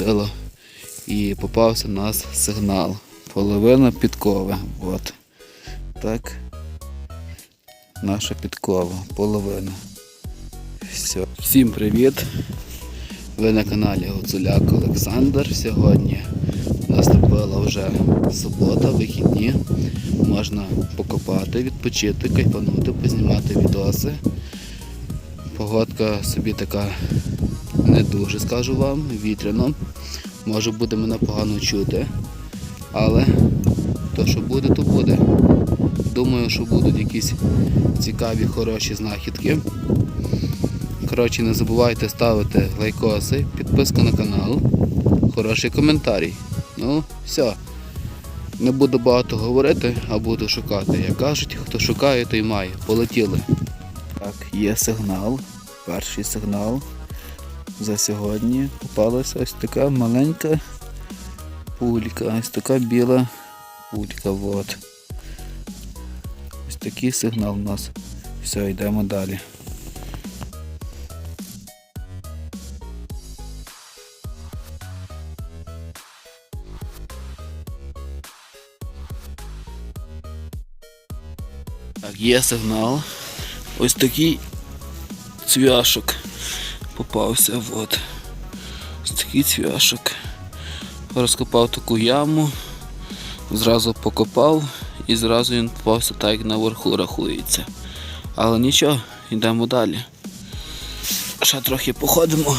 ходило і попався у нас сигнал. Половина підкови. От. Так. Наша підкова. Половина. Все. Всім привіт! Ви на каналі Гуцуляк Олександр. Сьогодні наступила вже субота, вихідні. Можна покопати, відпочити, кайфанути, познімати відоси. Погодка собі така не дуже скажу вам, вітряно. Може буде мене погано чути. Але то, що буде, то буде. Думаю, що будуть якісь цікаві, хороші знахідки. Коротше, не забувайте ставити лайкоси, підписку на канал, хороший коментарій. Ну, все. Не буду багато говорити, а буду шукати. Як кажуть, хто шукає, той має. Полетіли. Так, є сигнал. Перший сигнал. За сьогодні попалася ось така маленька пулька, ось така біла пулька. Вот. Ось такий сигнал у нас. Все, йдемо далі. Так, є сигнал. Ось такий цвяшок попався. Ось такий цвяшок. Розкопав таку яму, зразу покопав і зразу він попався так, як наверху рахується. Але нічого, йдемо далі. Ще трохи походимо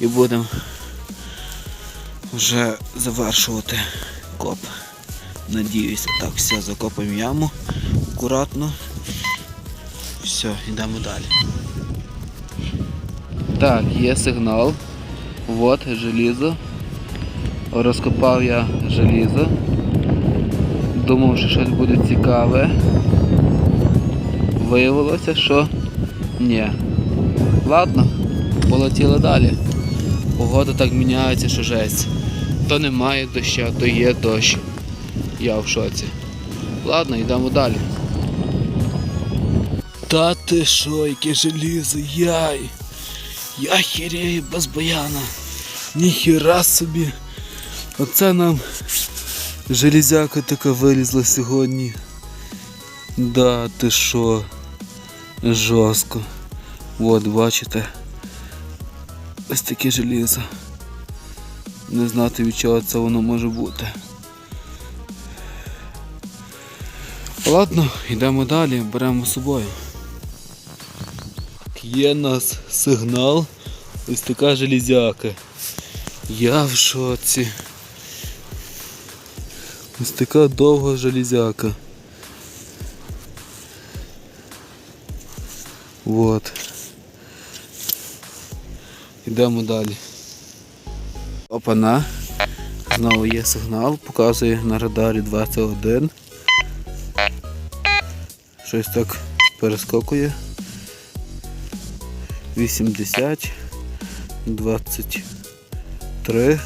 і будемо вже завершувати коп. Надіюся, так, все, закопаємо яму акуратно. Все, йдемо далі. Так, є сигнал. Вот желізо. Розкопав я желізо. Думав, що щось буде цікаве. Виявилося, що ні. Ладно, полетіли далі. Погода так міняється, що жесть. То немає дощу, то є дощ. Я в шоці. Ладно, йдемо далі. Та ти що, яке желізо, яй! Я хірею без баяна. Ніхіра собі. Оце нам железяка така вилізла сьогодні. Да, ти що? Жорстко. От, бачите. Ось таке желізо. Не знати від чого це воно може бути. Ладно, йдемо далі, беремо з собою. Є нас сигнал. Ось така железяка. Я в шоці. Ось така довга железяка. Вот. Йдемо далі. Опана. Знову є сигнал, показує на радарі 21. Щось так перескокує. 80, 23,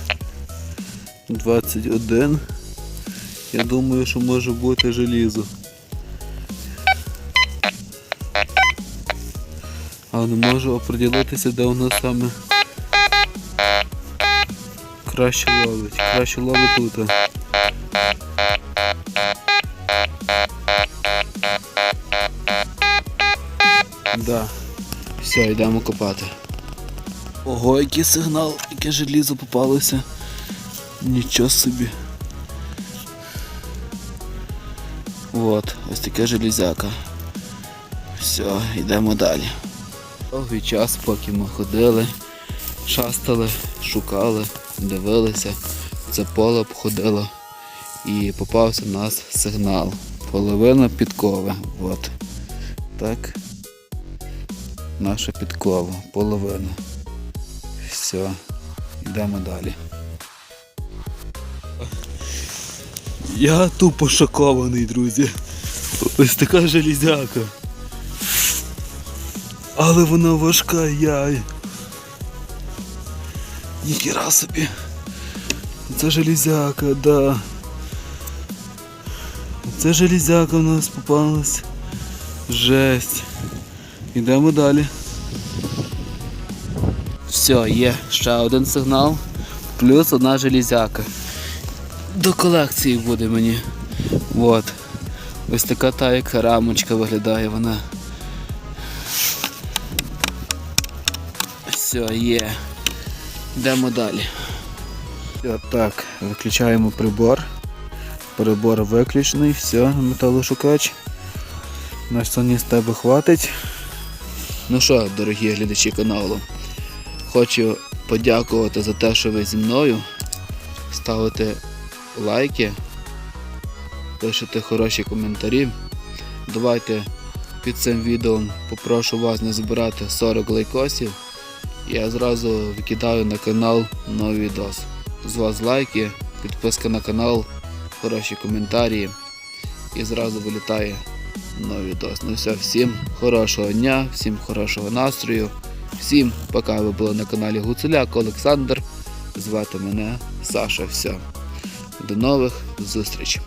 21. Я думаю, що може бути желізо. Але не можу оприділитися, де воно саме краще ловить. Краще ловить тут. Да. Все, йдемо копати. Ого, який сигнал, яке желізо попалося. Нічого собі. От, ось таке железяка. Все, йдемо далі. Довгий час, поки ми ходили, шастали, шукали, дивилися, це поле обходило і попався в нас сигнал. Половина підкови. От. Так наша підкова, половина. Все, йдемо далі. Я тупо шокований, друзі. Ось така железяка. Але вона важка, яй. Ніхіра собі. Це железяка, да. Це железяка у нас попалась. Жесть. Йдемо далі. Все, є ще один сигнал. Плюс одна железяка. До колекції буде мені. От. Ось така та як рамочка виглядає вона. Все, є. Йдемо далі. Так, виключаємо прибор. Прибор виключений, все, металошукач. Наш соні з тебе хватить. Ну що, дорогі глядачі каналу, хочу подякувати за те, що ви зі мною. Ставите лайки, пишете хороші коментарі. Давайте під цим відео попрошу вас не збирати 40 лайкосів. Я зразу викидаю на канал новий відос. З вас лайки, підписка на канал, хороші коментарі і зразу вилітає новий відос. Ну все, всім хорошого дня, всім хорошого настрою, всім пока ви були на каналі Гуцуляк Олександр. Звати мене Саша. Все. До нових зустрічей.